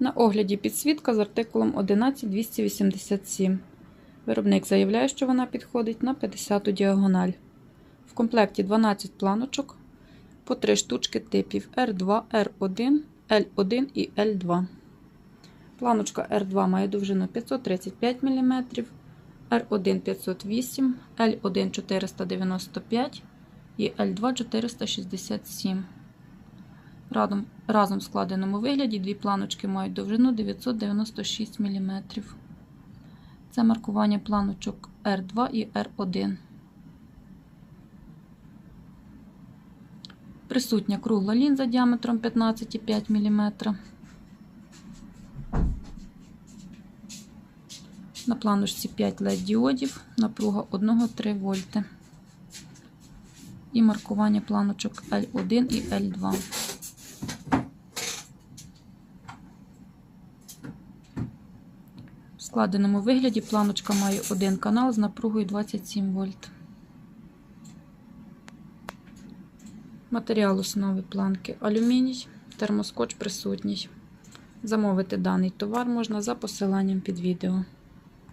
На огляді підсвітка з артикулом 11287. Виробник заявляє, що вона підходить на 50 діагональ. В комплекті 12 планочок по 3 штучки типів R2, R1, L1 і L2. Планочка R2 має довжину 535 мм, R1 508, L1 495 і L2 467. Разом, разом в складеному вигляді дві планочки мають довжину 996 мм. Це маркування планочок R2 і R1. Присутня кругла лінза діаметром 15,5 мм. На планочці 5 LED діодів, напруга 1,3 вольти. І маркування планочок L1 і L2. В складеному вигляді планочка має один канал з напругою 27 вольт. Матеріал основи планки алюміній, термоскоч присутній. Замовити даний товар можна за посиланням під відео.